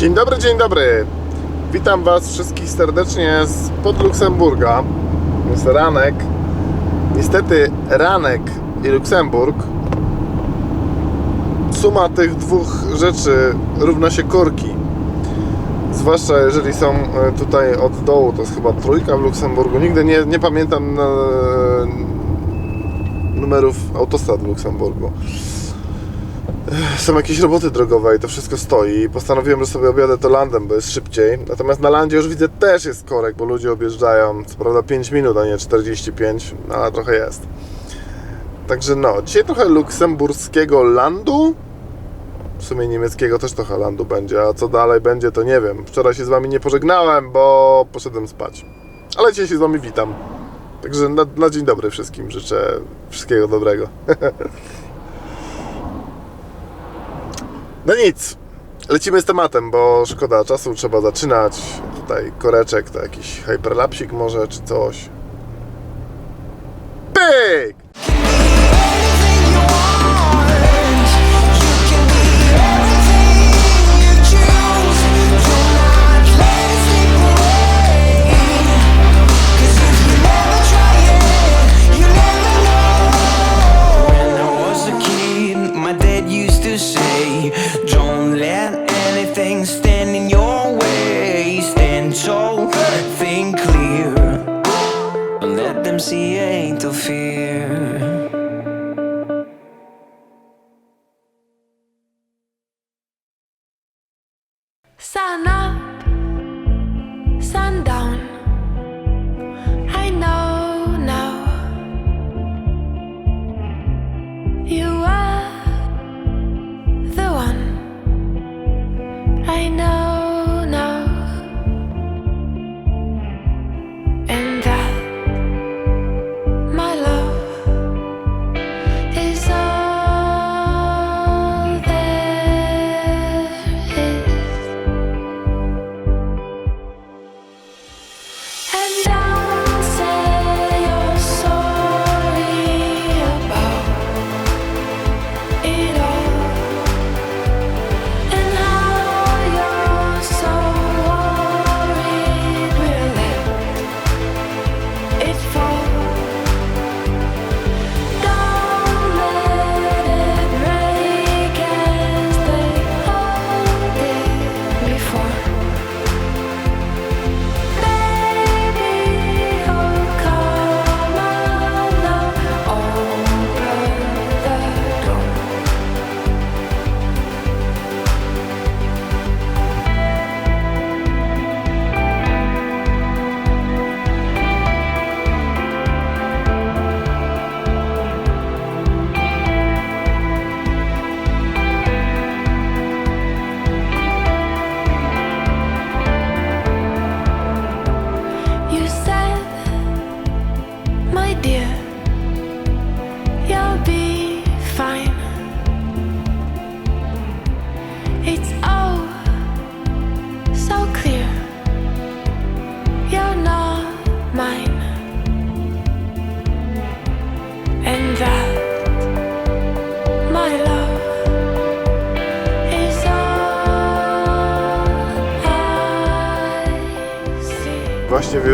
Dzień dobry, dzień dobry. Witam Was wszystkich serdecznie z pod Luksemburga. Jest ranek. Niestety ranek i Luksemburg. Suma tych dwóch rzeczy równa się korki. Zwłaszcza jeżeli są e, tutaj od dołu, to jest chyba trójka w Luksemburgu. Nigdy nie, nie pamiętam e, numerów autostrad w Luksemburgu są jakieś roboty drogowe i to wszystko stoi. Postanowiłem, że sobie objadę to landem, bo jest szybciej. Natomiast na landzie już widzę też jest korek, bo ludzie objeżdżają co prawda 5 minut, a nie 45, no, ale trochę jest. Także no, dzisiaj trochę luksemburskiego landu. W sumie niemieckiego też trochę landu będzie, a co dalej będzie to nie wiem. Wczoraj się z wami nie pożegnałem, bo poszedłem spać. Ale dzisiaj się z wami witam. Także na, na dzień dobry wszystkim życzę wszystkiego dobrego. No nic, lecimy z tematem, bo szkoda czasu, trzeba zaczynać. Tutaj koreczek, to jakiś hyperlapsik może, czy coś. Pyk! Think clear. But let them see ain't no fear.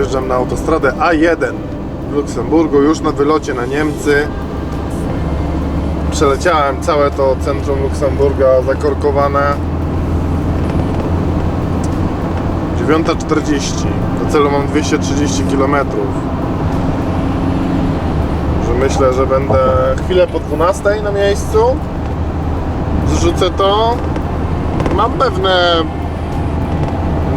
Wjeżdżam na autostradę A1 w Luksemburgu, już na wylocie na Niemcy. Przeleciałem całe to centrum Luksemburga zakorkowane. 9.40. Do celu mam 230 km. Że myślę, że będę chwilę po 12 na miejscu. Zrzucę to. Mam pewne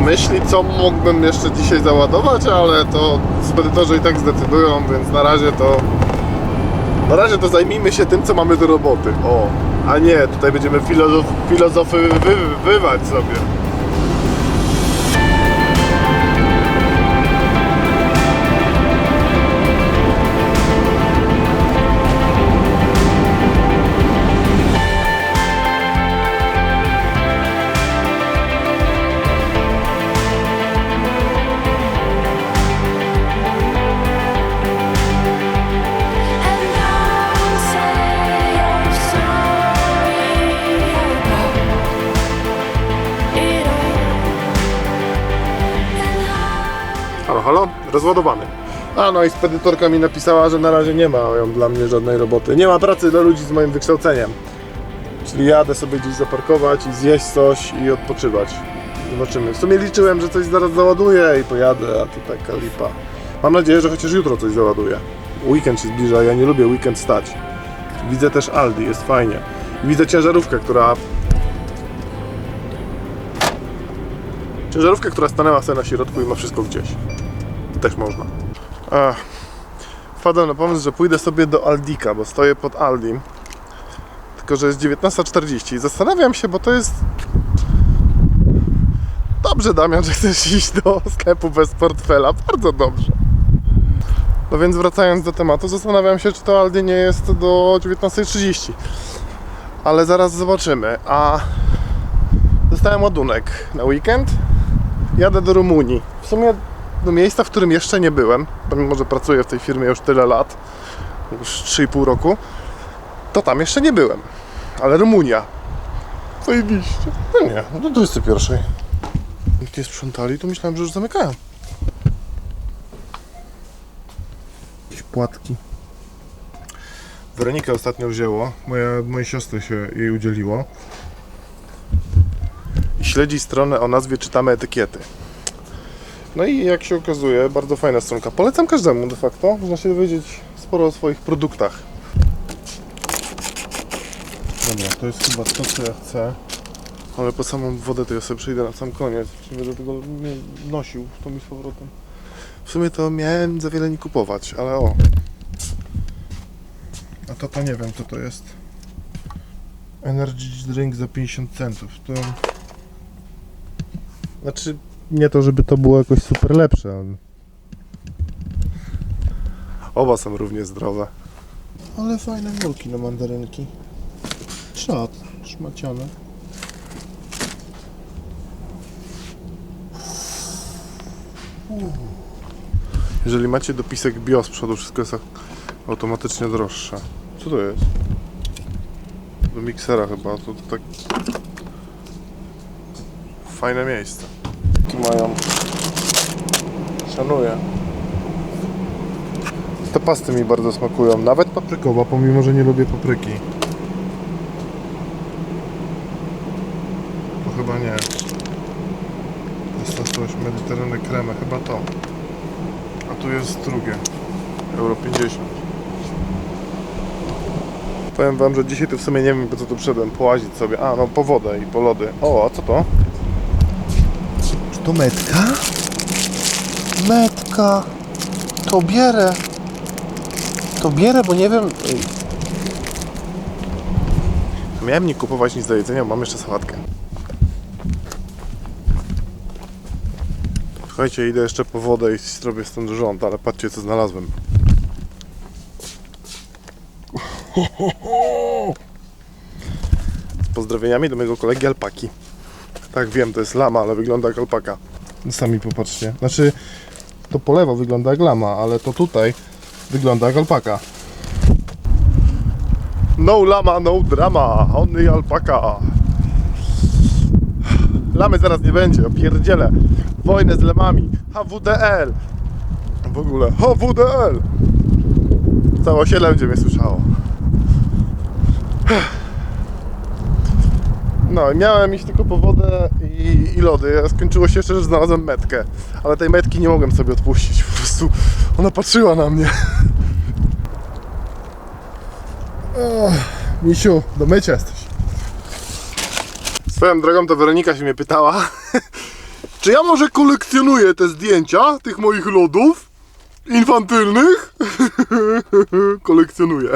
myśli, co mógłbym jeszcze dzisiaj załadować, ale to spedytorzy i tak zdecydują, więc na razie to na razie to zajmijmy się tym, co mamy do roboty. O, a nie, tutaj będziemy filozof, filozofy wy, wywać sobie. Halo? Rozładowany. A no i spedytorka mi napisała, że na razie nie ma ją dla mnie żadnej roboty. Nie ma pracy dla ludzi z moim wykształceniem. Czyli jadę sobie gdzieś zaparkować i zjeść coś i odpoczywać. Zobaczymy. W sumie liczyłem, że coś zaraz załaduję i pojadę, a tu taka lipa. Mam nadzieję, że chociaż jutro coś załaduję. Weekend się zbliża, ja nie lubię weekend stać. Widzę też Aldi, jest fajnie. Widzę ciężarówkę, która... Ciężarówkę, która stanęła sobie na środku i ma wszystko gdzieś. Też można. Ech. Wpadłem na pomysł, że pójdę sobie do Aldika, bo stoję pod Aldim. Tylko, że jest 19.40 i zastanawiam się, bo to jest... Dobrze, Damian, że chcesz iść do sklepu bez portfela. Bardzo dobrze. No więc wracając do tematu, zastanawiam się, czy to Aldi nie jest do 19.30. Ale zaraz zobaczymy. A dostałem ładunek na weekend. Jadę do Rumunii. W sumie do miejsca, w którym jeszcze nie byłem, pomimo że pracuję w tej firmie już tyle lat, już 3,5 roku, to tam jeszcze nie byłem. Ale Rumunia. Zajebiście. No nie, do 21. Jak nie sprzątali, to myślałem, że już zamykają. Jakieś płatki. Weronikę ostatnio wzięło. Moja, mojej siostry się jej udzieliło. I śledzi stronę o nazwie Czytamy etykiety. No i jak się okazuje, bardzo fajna stronka. Polecam każdemu de facto. Można się dowiedzieć sporo o swoich produktach. Dobra, to jest chyba to, co ja chcę. Ale po samą wodę to ja sobie przyjdę na sam koniec. Nie będę tego nosił to mi z powrotem. W sumie to miałem za wiele nie kupować, ale o. A to to nie wiem co to jest. Energy drink za 50 centów. To... Znaczy, nie to, żeby to było jakoś super lepsze, ale... Oba są równie zdrowe. Ale fajne murki na mandarynki. Czad, szmaciane. Jeżeli macie dopisek bio z przodu, wszystko jest automatycznie droższe. Co to jest? Do miksera chyba, to, to tak... Fajne miejsce. Tu mają... Szanuję. Te pasty mi bardzo smakują, nawet paprykowa, pomimo, że nie lubię papryki. To chyba nie. Jest to coś mediterrane kremę, chyba to. A tu jest drugie. Euro 50. Powiem wam, że dzisiaj to w sumie nie wiem po co tu przyszedłem, połazić sobie. A, no po wodę i po lody. O, a co to? To metka? Metka. To bierę. To bierę, bo nie wiem. Miałem nie kupować nic do jedzenia, mam jeszcze sałatkę. Słuchajcie, idę jeszcze po wodę i zrobię stąd rząd, ale patrzcie co znalazłem. Z pozdrowieniami do mojego kolegi alpaki. Tak wiem, to jest lama, ale wygląda jak alpaka. Sami popatrzcie. Znaczy, to po lewo wygląda jak lama, ale to tutaj wygląda jak alpaka. No lama, no drama, only alpaka. Lamy zaraz nie będzie, opierdzielę. Wojnę z lemami. HWDL. W ogóle HWDL. Całe osiedle będzie mnie słyszało. No, miałem iść tylko po wodę i, i lody. Skończyło się jeszcze, że znalazłem metkę. Ale tej metki nie mogłem sobie odpuścić. Po prostu ona patrzyła na mnie. Misiu, do mycia jesteś. Swoją drogą to Weronika się mnie pytała, czy ja może kolekcjonuję te zdjęcia tych moich lodów infantylnych? kolekcjonuję.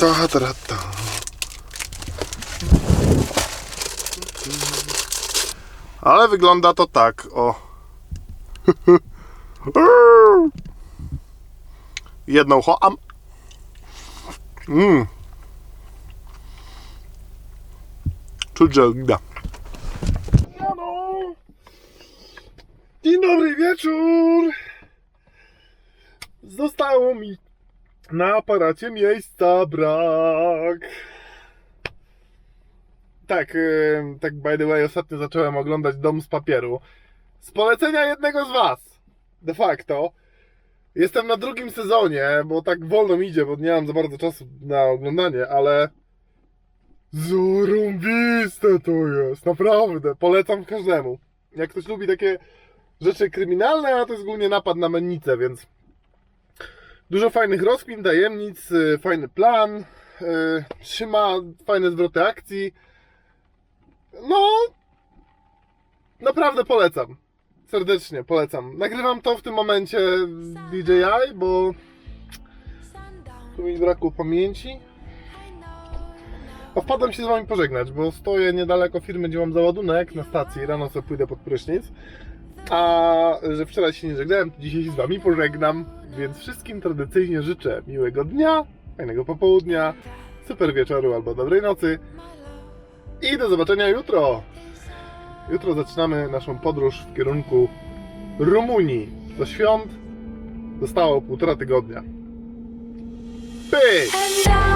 Ta, ta, ta. Ale wygląda to tak, o. Jedną choam. Mmm. Czuć, że gda. Dzień dobry wieczór. Zostało mi na aparacie miejsca brak. Tak, yy, tak by the way, ostatnio zacząłem oglądać Dom z papieru. Z polecenia jednego z was. De facto. Jestem na drugim sezonie, bo tak wolno mi idzie, bo nie mam za bardzo czasu na oglądanie, ale... Zarąbiste to jest, naprawdę. Polecam każdemu. Jak ktoś lubi takie rzeczy kryminalne, a to jest głównie napad na mennicę, więc... Dużo fajnych rozkmin, tajemnic, yy, fajny plan, yy, trzyma fajne zwroty akcji. No, naprawdę polecam. Serdecznie polecam. Nagrywam to w tym momencie DJI, bo tu mi brakło pamięci. A wpadłem się z wami pożegnać, bo stoję niedaleko firmy, gdzie mam załadunek na stacji. Rano sobie pójdę pod prysznic. A że wczoraj się nie żegnałem, to dzisiaj się z wami pożegnam. Więc wszystkim tradycyjnie życzę miłego dnia, fajnego popołudnia, super wieczoru albo dobrej nocy. I do zobaczenia jutro. Jutro zaczynamy naszą podróż w kierunku Rumunii. Do świąt zostało półtora tygodnia. Pyk!